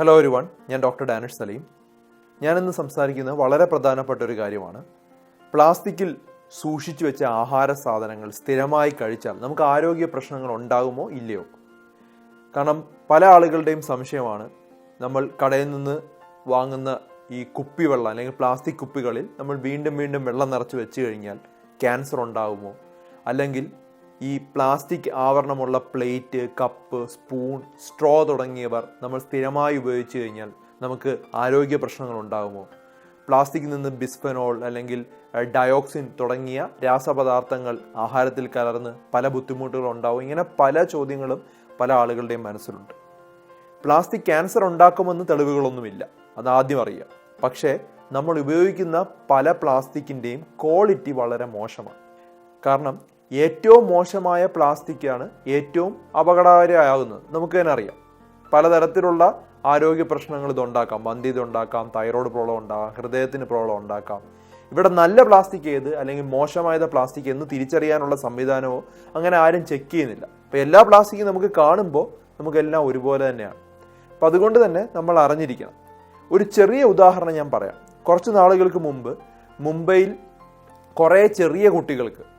Hello ഒരു one ഞാൻ doctor Danish Saleem ഞാനിന്ന് സംസാരിക്കുന്നത് വളരെ പ്രധാനപ്പെട്ട ഒരു കാര്യമാണ്. പ്ലാസ്റ്റിക്കിൽ സൂക്ഷിച്ചു വെച്ച ആഹാര സാധനങ്ങൾ സ്ഥിരമായി കഴിച്ചാൽ നമുക്ക് ആരോഗ്യ പ്രശ്നങ്ങൾ ഉണ്ടാകുമോ ഇല്ലയോ? കാരണം പല ആളുകളുടെയും സംശയമാണ് നമ്മൾ കടയിൽ നിന്ന് വാങ്ങുന്ന ഈ കുപ്പി കുപ്പിവെള്ളം അല്ലെങ്കിൽ പ്ലാസ്റ്റിക് കുപ്പികളിൽ നമ്മൾ വീണ്ടും വീണ്ടും വെള്ളം നിറച്ച് വെച്ച് കഴിഞ്ഞാൽ ക്യാൻസർ ഉണ്ടാകുമോ? അല്ലെങ്കിൽ ഈ പ്ലാസ്റ്റിക് ആവരണമുള്ള പ്ലേറ്റ് കപ്പ് സ്പൂൺ സ്ട്രോ തുടങ്ങിയവർ നമ്മൾ സ്ഥിരമായി ഉപയോഗിച്ച് കഴിഞ്ഞാൽ നമുക്ക് ആരോഗ്യ പ്രശ്നങ്ങൾ ഉണ്ടാകുമോ? പ്ലാസ്റ്റിക്കിൽ നിന്ന് ബിസ്ഫെനോൾ അല്ലെങ്കിൽ ഡയോക്സിൻ തുടങ്ങിയ രാസപദാർത്ഥങ്ങൾ ആഹാരത്തിൽ കലർന്ന് പല ബുദ്ധിമുട്ടുകൾ ഉണ്ടാവും. ഇങ്ങനെ പല ചോദ്യങ്ങളും പല ആളുകളുടെയും മനസ്സിലുണ്ട്. പ്ലാസ്റ്റിക് ക്യാൻസർ ഉണ്ടാക്കുമെന്ന് തെളിവുകളൊന്നുമില്ല. അത് ആദ്യം അറിയാം പക്ഷേ നമ്മൾ ഉപയോഗിക്കുന്ന പല പ്ലാസ്റ്റിക്കിന്റെയും ക്വാളിറ്റി വളരെ മോശമാണ്. കാരണം ഏറ്റവും മോശമായ പ്ലാസ്റ്റിക്കാണ് ഏറ്റവും അപകടകാരിയാകുന്നത്. നമുക്ക് തന്നെ അറിയാം. പലതരത്തിലുള്ള ആരോഗ്യ പ്രശ്നങ്ങൾ ഇതുണ്ടാക്കാം. മന്തി ഇതുണ്ടാക്കാം തൈറോയ്ഡ് പ്രോബ്ലം ഉണ്ടാകാം ഹൃദയത്തിന് പ്രോബ്ലം ഉണ്ടാക്കാം. ഇവിടെ നല്ല പ്ലാസ്റ്റിക് ഏത് അല്ലെങ്കിൽ മോശമായത് പ്ലാസ്റ്റിക് എന്ന് തിരിച്ചറിയാനുള്ള സംവിധാനമോ അങ്ങനെ ആരും ചെക്ക് ചെയ്യുന്നില്ല. അപ്പോൾ എല്ലാ പ്ലാസ്റ്റിക്കും നമുക്ക് കാണുമ്പോൾ നമുക്കെല്ലാം ഒരുപോലെ തന്നെയാണ്. അപ്പം അതുകൊണ്ട് തന്നെ നമ്മൾ അറിഞ്ഞിരിക്കണം. ഒരു ചെറിയ ഉദാഹരണം ഞാൻ പറയാം. കുറച്ച് നാളുകൾക്ക് മുമ്പ് മുംബൈയിൽ കുറേ ചെറിയ കുട്ടികൾക്ക്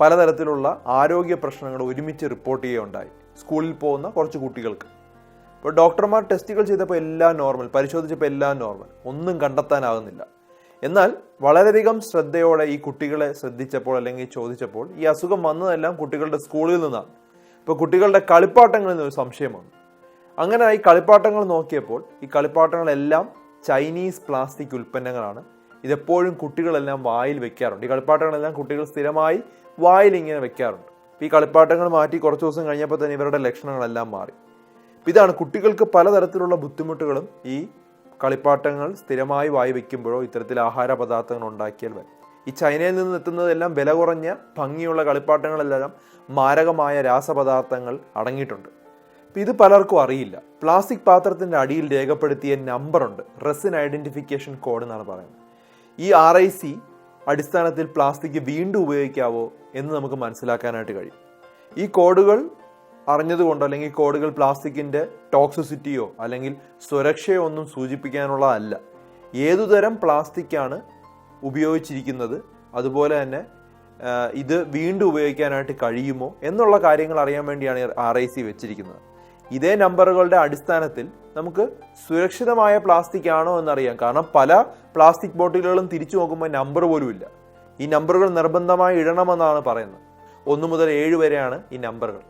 പലതരത്തിലുള്ള ആരോഗ്യ പ്രശ്നങ്ങൾ ഒരുമിച്ച് റിപ്പോർട്ട് ചെയ്യുകയുണ്ടായി. സ്കൂളിൽ പോകുന്ന കുറച്ച് കുട്ടികൾക്ക്. അപ്പോൾ ഡോക്ടർമാർ ടെസ്റ്റുകൾ ചെയ്തപ്പോൾ എല്ലാം നോർമൽ പരിശോധിച്ചപ്പോൾ എല്ലാം നോർമൽ ഒന്നും കണ്ടെത്താനാകുന്നില്ല. എന്നാൽ വളരെയധികം ശ്രദ്ധയോടെ ഈ കുട്ടികളെ ശ്രദ്ധിച്ചപ്പോൾ അല്ലെങ്കിൽ ചോദിച്ചപ്പോൾ ഈ അസുഖം വന്നതെല്ലാം കുട്ടികളുടെ സ്കൂളിൽ നിന്നാണ്. ഇപ്പോൾ കുട്ടികളുടെ കളിപ്പാട്ടങ്ങളിൽ നിന്നൊരു സംശയം വന്നു. അങ്ങനെ ഈ കളിപ്പാട്ടങ്ങൾ നോക്കിയപ്പോൾ ഈ കളിപ്പാട്ടങ്ങളെല്ലാം ചൈനീസ് പ്ലാസ്റ്റിക് ഉൽപ്പന്നങ്ങളാണ്. ഇതെപ്പോഴും കുട്ടികളെല്ലാം വായിൽ വെക്കാറുണ്ട്. ഈ കളിപ്പാട്ടങ്ങളെല്ലാം കുട്ടികൾ സ്ഥിരമായി വായിൽ ഇങ്ങനെ വെക്കാറുണ്ട്. ഈ കളിപ്പാട്ടങ്ങൾ മാറ്റി കുറച്ച് ദിവസം കഴിഞ്ഞപ്പോൾ തന്നെ ഇവരുടെ ലക്ഷണങ്ങളെല്ലാം മാറി. ഇതാണ് കുട്ടികൾക്ക് പലതരത്തിലുള്ള ബുദ്ധിമുട്ടുകളും ഈ കളിപ്പാട്ടങ്ങൾ സ്ഥിരമായി വായി വയ്ക്കുമ്പോഴോ ഇത്തരത്തിൽ ആഹാര പദാർത്ഥങ്ങൾ ഉണ്ടാക്കിയാൽ വരും. ഈ ചൈനയിൽ നിന്ന് എത്തുന്നതെല്ലാം വില കുറഞ്ഞ ഭംഗിയുള്ള കളിപ്പാട്ടങ്ങളെല്ലാം മാരകമായ രാസപദാർത്ഥങ്ങൾ അടങ്ങിയിട്ടുണ്ട്. ഇത് പലർക്കും അറിയില്ല. പ്ലാസ്റ്റിക് പാത്രത്തിന്റെ അടിയിൽ രേഖപ്പെടുത്തിയ നമ്പറുണ്ട്. റെസിൻ ഐഡന്റിഫിക്കേഷൻ കോഡ് എന്നാണ് പറയുന്നത്. ഈ ആർ ഐ സി അടിസ്ഥാനത്തിൽ പ്ലാസ്റ്റിക് വീണ്ടും ഉപയോഗിക്കാവോ എന്ന് നമുക്ക് മനസ്സിലാക്കാനായിട്ട് കഴിയും. ഈ കോഡുകൾ അറിഞ്ഞതുകൊണ്ടോ അല്ലെങ്കിൽ കോഡുകൾ പ്ലാസ്റ്റിക്കിന്റെ ടോക്സിസിറ്റിയോ അല്ലെങ്കിൽ സുരക്ഷയോ ഒന്നും സൂചിപ്പിക്കാനുള്ളതല്ല ഏതുതരം പ്ലാസ്റ്റിക്കാണ് ഉപയോഗിച്ചിരിക്കുന്നത്? അതുപോലെ തന്നെ ഇത് വീണ്ടും ഉപയോഗിക്കാനായിട്ട് കഴിയുമോ? എന്നുള്ള കാര്യങ്ങൾ അറിയാൻ വേണ്ടിയാണ് ആർ ഐ സി വെച്ചിരിക്കുന്നത്. ഇതേ നമ്പറുകളുടെ അടിസ്ഥാനത്തിൽ നമുക്ക് സുരക്ഷിതമായ പ്ലാസ്റ്റിക് ആണോ എന്നറിയാം. കാരണം പല പ്ലാസ്റ്റിക് ബോട്ടിലുകളും തിരിച്ചു നോക്കുമ്പോൾ നമ്പർ പോലും ഇല്ല. ഈ നമ്പറുകൾ നിർബന്ധമായി ഇടണമെന്നാണ് പറയുന്നത്. ഒന്ന് മുതൽ ഏഴ് വരെയാണ് ഈ നമ്പറുകൾ.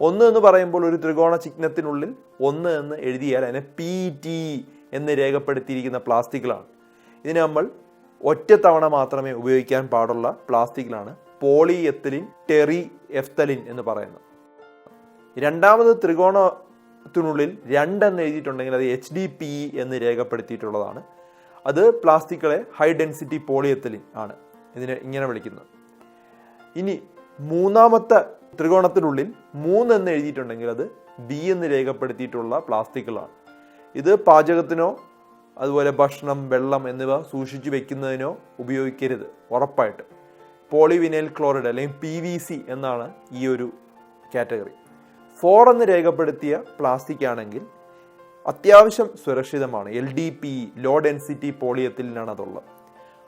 ഒന്ന് എന്ന് പറയുമ്പോൾ ഒരു ത്രികോണ ചിഹ്നത്തിനുള്ളിൽ ഒന്ന് എന്ന് എഴുതിയാൽ അതിനെ പി ടി എന്ന് രേഖപ്പെടുത്തിയിരിക്കുന്ന പ്ലാസ്റ്റിക്കുകളാണ് ഇതിന് നമ്മൾ ഒറ്റ തവണ മാത്രമേ ഉപയോഗിക്കാൻ പാടുള്ള പ്ലാസ്റ്റിക്കിലാണ് പോളി എത്തലിൻ ടെറി എഫ്തലിൻ എന്ന് പറയുന്നത്. രണ്ടാമത് ത്രികോണത്തിനുള്ളിൽ രണ്ടെന്ന് എഴുതിയിട്ടുണ്ടെങ്കിൽ അത് എച്ച് ഡി പി എന്ന് രേഖപ്പെടുത്തിയിട്ടുള്ളതാണ്. അത് പ്ലാസ്റ്റിക്കുകളെ ഹൈ ഡെൻസിറ്റി പോളിയെത്തലിൻ ആണ്. ഇതിനെ ഇങ്ങനെ വിളിക്കുന്നത്. ഇനി മൂന്നാമത്തെ ത്രികോണത്തിനുള്ളിൽ മൂന്ന് എന്ന് എഴുതിയിട്ടുണ്ടെങ്കിൽ അത് ബി എന്ന് രേഖപ്പെടുത്തിയിട്ടുള്ള പ്ലാസ്റ്റിക്കുകളാണ്. ഇത് പാചകത്തിനോ അതുപോലെ ഭക്ഷണം വെള്ളം എന്നിവ സൂക്ഷിച്ചു വെക്കുന്നതിനോ ഉപയോഗിക്കരുത് ഉറപ്പായിട്ട്. പോളിവിനൈൽ ക്ലോറൈഡ് അല്ലെങ്കിൽ പി വി സി എന്നാണ് ഈ ഒരു കാറ്റഗറി ഫോർ എന്ന് രേഖപ്പെടുത്തിയ പ്ലാസ്റ്റിക് ആണെങ്കിൽ അത്യാവശ്യം സുരക്ഷിതമാണ്. L D P low density പോളിയത്തിലാണ് അതുള്ളത്.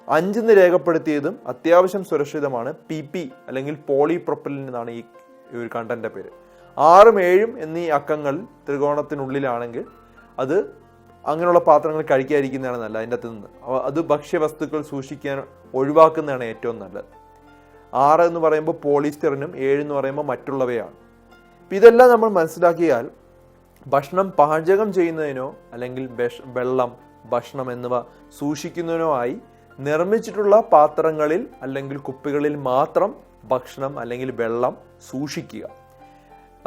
അഞ്ചെന്ന് രേഖപ്പെടുത്തിയതും അത്യാവശ്യം സുരക്ഷിതമാണ്. പി പി അല്ലെങ്കിൽ പോളി പ്രൊപ്പലിൻ എന്നാണ് ഈ ഒരു കണ്ടന്റെ പേര്. ആറും ഏഴും എന്നീ അക്കങ്ങൾ ത്രികോണത്തിനുള്ളിലാണെങ്കിൽ അത് അങ്ങനെയുള്ള പാത്രങ്ങൾ കഴിക്കാതിരിക്കുന്നതാണ് നല്ലത് അതിന്റെ അകത്ത് നിന്ന്. അത് ഭക്ഷ്യവസ്തുക്കൾ സൂക്ഷിക്കാൻ ഒഴിവാക്കുന്നതാണ് ഏറ്റവും നല്ലത്. ആറ് എന്ന് പറയുമ്പോൾ പോളിസ്റ്ററിനും ഏഴ് എന്ന് പറയുമ്പോൾ മറ്റുള്ളവയാണ്. ഇതെല്ലാം നമ്മൾ മനസ്സിലാക്കിയാൽ ഭക്ഷണം പാചകം ചെയ്യുന്നതിനോ അല്ലെങ്കിൽ വെള്ളം ഭക്ഷണം എന്നിവ സൂക്ഷിക്കുന്നതിനോ ആയി നിർമ്മിച്ചിട്ടുള്ള പാത്രങ്ങളിൽ അല്ലെങ്കിൽ കുപ്പികളിൽ മാത്രം ഭക്ഷണം അല്ലെങ്കിൽ വെള്ളം സൂക്ഷിക്കുക.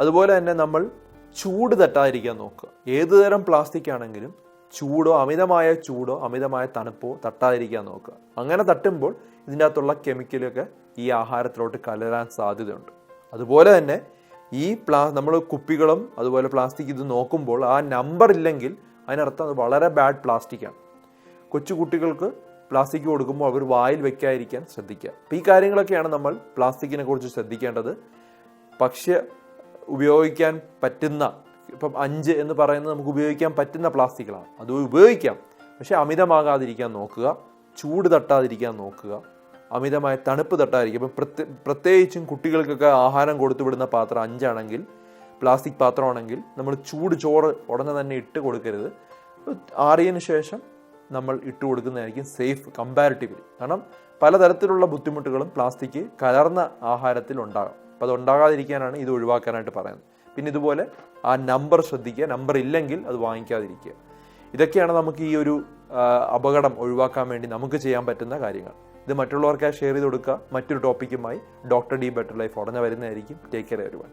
അതുപോലെ തന്നെ നമ്മൾ ചൂട് തട്ടാതിരിക്കാൻ നോക്കുക. ഏത് തരം പ്ലാസ്റ്റിക് ആണെങ്കിലും ചൂടോ അമിതമായ ചൂടോ അമിതമായ തണുപ്പോ തട്ടാതിരിക്കാൻ നോക്കുക. അങ്ങനെ തട്ടുമ്പോൾ ഇതിന്റെ അകത്തുള്ള കെമിക്കലൊക്കെ ഈ ആഹാരത്തിലോട്ട് കലരാൻ സാധ്യതയുണ്ട്. അതുപോലെ തന്നെ ഈ പ്ലാ നമ്മൾ കുപ്പികളും അതുപോലെ പ്ലാസ്റ്റിക് ഇത് നോക്കുമ്പോൾ ആ നമ്പർ ഇല്ലെങ്കിൽ അതിനർത്ഥം അത് വളരെ ബാഡ് പ്ലാസ്റ്റിക്കാണ് കൊച്ചുകുട്ടികൾക്ക് കൊച്ചു കുട്ടികൾക്ക് പ്ലാസ്റ്റിക് കൊടുക്കുമ്പോൾ അവർ വായിൽ വെക്കാതിരിക്കാൻ ശ്രദ്ധിക്കുക. അപ്പം ഈ കാര്യങ്ങളൊക്കെയാണ് നമ്മൾ പ്ലാസ്റ്റിക്കിനെ കുറിച്ച് ശ്രദ്ധിക്കേണ്ടത്. പക്ഷെ ഉപയോഗിക്കാൻ പറ്റുന്ന ഇപ്പം അഞ്ച് എന്ന് പറയുന്നത് നമുക്ക് ഉപയോഗിക്കാൻ പറ്റുന്ന പ്ലാസ്റ്റിക്കുകളാണ് അത് ഉപയോഗിക്കാം. പക്ഷേ അമിതമാകാതിരിക്കാൻ നോക്കുക. ചൂട് തട്ടാതിരിക്കാൻ നോക്കുക. അമിതമായ തണുപ്പ് തട്ടായിരിക്കും. ഇപ്പം പ്രത്യേ പ്രത്യേകിച്ചും കുട്ടികൾക്കൊക്കെ ആഹാരം കൊടുത്തു വിടുന്ന പാത്രം അഞ്ചാണെങ്കിൽ പ്ലാസ്റ്റിക് പാത്രമാണെങ്കിൽ നമ്മൾ ചൂട് ചോറ് ഉടനെ തന്നെ ഇട്ട് കൊടുക്കരുത്. ആറിയതിന് ശേഷം നമ്മൾ ഇട്ട് കൊടുക്കുന്നതായിരിക്കും സേഫ് കമ്പാരിറ്റീവ്ലി കാരണം പലതരത്തിലുള്ള ബുദ്ധിമുട്ടുകളും പ്ലാസ്റ്റിക് കലർന്ന ആഹാരത്തിൽ ഉണ്ടാകാം. അപ്പോൾ അത് ഉണ്ടാകാതിരിക്കാനാണ് ഇത് ഒഴിവാക്കാനായിട്ട് പറയുന്നത്. പിന്നെ ഇതുപോലെ ആ നമ്പർ ശ്രദ്ധിക്കുക. നമ്പർ ഇല്ലെങ്കിൽ അത് വാങ്ങിക്കാതിരിക്കുക. ഇതൊക്കെയാണ് നമുക്ക് ഈ ഒരു അപകടം ഒഴിവാക്കാൻ വേണ്ടി നമുക്ക് ചെയ്യാൻ പറ്റുന്ന കാര്യങ്ങൾ. ഇത് മറ്റുള്ളവർക്കായി ഷെയർ ചെയ്ത് കൊടുക്കുക. മറ്റൊരു ടോപ്പിക്കുമായി ഡോക്ടർ ഡി ബെറ്റർ ലൈഫ് ഉടനെ വരുന്നതായിരിക്കും. ടേക്ക് കെയർ വരുവാൻ